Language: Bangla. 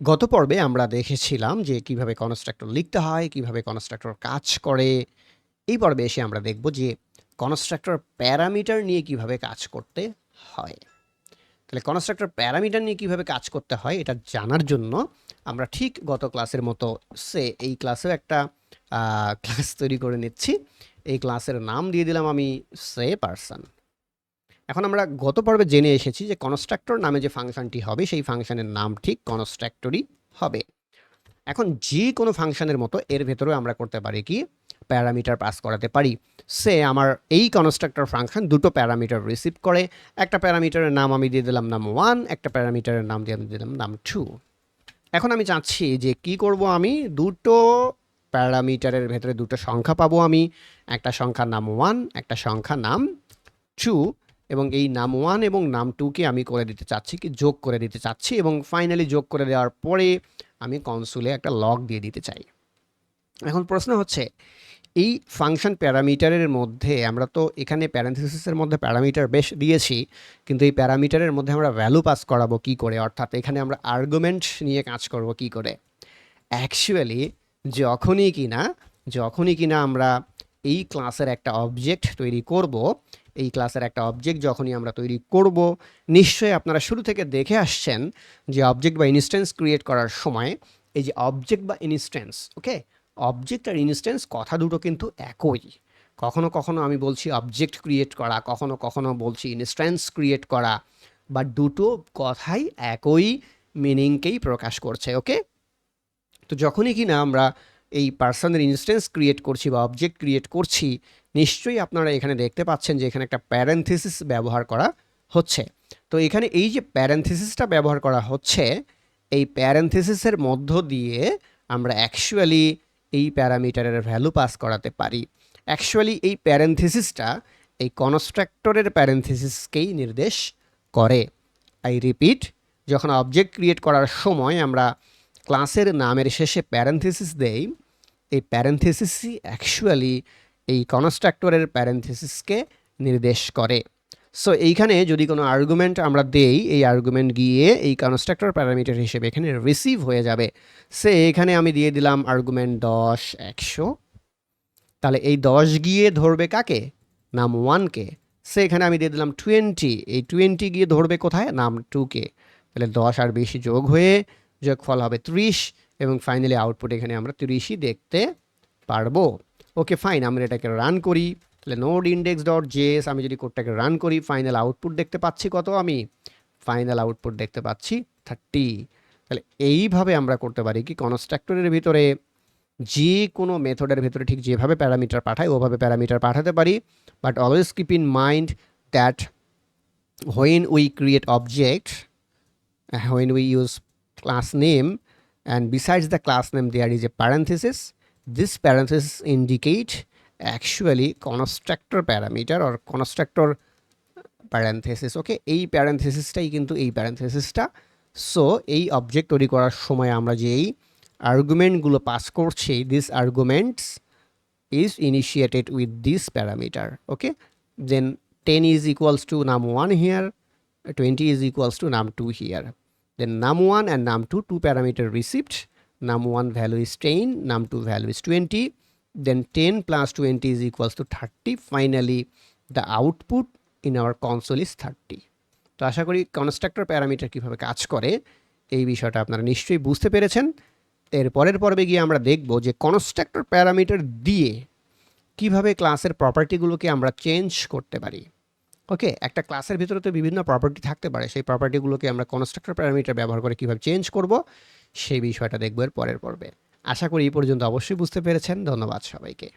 গত পর্বে আমরা দেখেছিলাম যে কীভাবে কনস্ট্রাক্টর লিখতে হয়, কীভাবে কনস্ট্রাক্টর কাজ করে। এই পর্বে এসে আমরা দেখব যে কনস্ট্রাক্টর প্যারামিটার নিয়ে কীভাবে কাজ করতে হয়। তাহলে কনস্ট্রাক্টর প্যারামিটার নিয়ে কীভাবে কাজ করতে হয় এটা জানার জন্য আমরা ঠিক গত ক্লাসের মতো সে এই ক্লাসেও একটা ক্লাস তৈরি করে নিচ্ছি। এই ক্লাসের নাম দিয়ে দিলাম আমি সে পারসন। এখন আমরা গত পর্বে জেনে এসেছি যে কনস্ট্রাক্টর নামে যে ফাংশনটি হবে, সেই ফাংশনের নাম ঠিক কনস্ট্রাক্টরই হবে। এখন যে কোনো ফাংশনের মতো এর ভেতরেও আমরা করতে পারি কি, প্যারামিটার পাস করাতে পারি। সে আমার এই কনস্ট্রাক্টর ফাংশন দুটো প্যারামিটার রিসিভ করে। একটা প্যারামিটারের নাম আমি দিয়ে দিলাম নাম ওয়ান একটা প্যারামিটারের নাম দিয়ে আমি দিলাম নাম টু এখন আমি চাচ্ছি যে কি করব আমি, দুটো প্যারামিটারের ভেতরে দুটো সংখ্যা পাবো আমি। একটা সংখ্যার নাম ওয়ান একটা সংখ্যা নাম 2 এবং এই নাম ওয়ান এবং নাম টুকে আমি করে দিতে চাচ্ছি কি যোগ করে দিতে চাচ্ছি এবং ফাইনালি যোগ করে দেওয়ার পরে আমি কনসোলে একটা লগ দিয়ে দিতে চাই। এখন প্রশ্ন হচ্ছে এই ফাংশন প্যারামিটারের মধ্যে আমরা তো এখানে প্যারেনথেসিসের মধ্যে প্যারামিটার বেশ দিয়েছি। কিন্তু এই প্যারামিটারের মধ্যে আমরা ভ্যালু পাস করাবো কি করে? অর্থাৎ এখানে আমরা আর্গুমেন্ট নিয়ে কাজ করব কি করে? অ্যাকচুয়ালি যখনই কিনা যখনই কিনা আমরা এই ক্লাসের একটা অবজেক্ট তৈরি করব, এই ক্লাসের একটা অবজেক্ট যখনই আমরা তৈরি করব, নিশ্চয়ই আপনারা শুরু থেকে দেখে আসছেন যে অবজেক্ট বা ইনস্ট্যান্স ক্রিয়েট করার সময় এই যে অবজেক্ট বা ইনস্ট্যান্স, ওকে? অবজেক্ট আর ইনস্ট্যান্স কথা দুটো কিন্তু একই। কখনো, কখনো আমি বলছি অবজেক্ট ক্রিয়েট করা, কখনো, কখনো বলছি ইনস্ট্যান্স ক্রিয়েট করা। বা দুটো কথাই একই মিনিংকেই প্রকাশ করছে, ওকে? তো যখনই কিনা আমরা এই পার্সনের ইনস্ট্যান্স ক্রিয়েট করছি বা অবজেক্ট ক্রিয়েট করছি, নিশ্চয়ই আপনারা এখানে দেখতে পাচ্ছেন যে এখানে একটা প্যারেনথেসিস ব্যবহার করা হচ্ছে। তো এখানে এই যে প্যারেনথেসিসটা ব্যবহার করা হচ্ছে, এই প্যারেনথেসিসের মধ্য দিয়ে আমরা অ্যাকচুয়ালি এই প্যারামিটারের ভ্যালু পাস করাতে পারি। অ্যাকচুয়ালি এই প্যারেনথেসিসটা এই কনস্ট্রাক্টরের প্যারেনথেসিসকেই নির্দেশ করে। আই রিপিট যখন অবজেক্ট ক্রিয়েট করার সময় আমরা ক্লাসের নামের শেষে প্যারেনথেসিস দেই, এই প্যারেন্থেসিসই অ্যাকচুয়ালি এই কনস্ট্রাক্টরের প্যারেন্থেসিসকে নির্দেশ করে। সো এইখানে যদি কোনো আর্গুমেন্ট আমরা দেই, এই আর্গুমেন্ট গিয়ে এই কনস্ট্রাক্টর প্যারামিটার হিসেবে এখানে রিসিভ হয়ে যাবে। সে এখানে আমি দিয়ে দিলাম আর্গুমেন্ট দশ একশো তাহলে এই 10 গিয়ে ধরবে কাকে? নাম 1 কে। সে এখানে আমি দিয়ে দিলাম 20, এই 20 গিয়ে ধরবে কোথায়? নাম 2 কে। তাহলে 10 আর 20 যোগ হয়ে যোগফল হবে 30 এবং ফাইনালি আউটপুট এখানে আমরা তিরিশই দেখতে পারব। ওকে ফাইন আমরা এটাকে রান করি। তাহলে নোড ইন্ডেক্স ডট জেএস আমি যদি কোডটাকে রান করি ফাইনাল আউটপুট দেখতে পাচ্ছি কত আমি? ফাইনাল আউটপুট দেখতে পাচ্ছি 30 তাহলে এইভাবে আমরা করতে পারি কি কনস্ট্রাক্টরের ভিতরে যে কোনো মেথডের ভেতরে ঠিক যেভাবে প্যারামিটার পাঠাই, ওভাবে প্যারামিটার পাঠাতে পারি। But always keep in mind that when we create object when we use class name and besides the class name there is a parenthesis. This parenthesis indicate actually constructor parameter or constructor parenthesis okay এই প্যারেনথেসিসটাই কিন্তু এই প্যারেনথেসিসটা সো এই অবজেক্ট তৈরি করার সময় আমরা যে এই আর্গুমেন্টগুলো পাস করছি this arguments is initiated with this parameter okay then 10 is equals to num1 here 20 is equals to num2 here then num1 and num2 two parameter received. Num1 value is 10 num2 value is 20 then 10 plus 20 is equals to 30 finally, the output in our console is 30 তো আশা করি কনস্ট্রাক্টর প্যারামিটার কীভাবে কাজ করে, এই বিষয়টা আপনারা নিশ্চয়ই বুঝতে পেরেছেন। এর পরের পর্বে গিয়ে আমরা দেখব যে কনস্ট্রাক্টর প্যারামিটার দিয়ে কীভাবে ক্লাসের প্রপার্টিগুলোকে আমরা চেঞ্জ করতে পারি। ওকে একটা ক্লাসের ভিতরে তো বিভিন্ন প্রপার্টি থাকতে পারে। সেই প্রপার্টিগুলোকে আমরা কনস্ট্রাক্টর প্যারামিটার ব্যবহার করে কীভাবে চেঞ্জ করব, সেই বিষয়টা দেখব এর পরের পর্বে। আশা করি এই পর্যন্ত অবশ্যই বুঝতে পেরেছেন। ধন্যবাদ সবাইকে।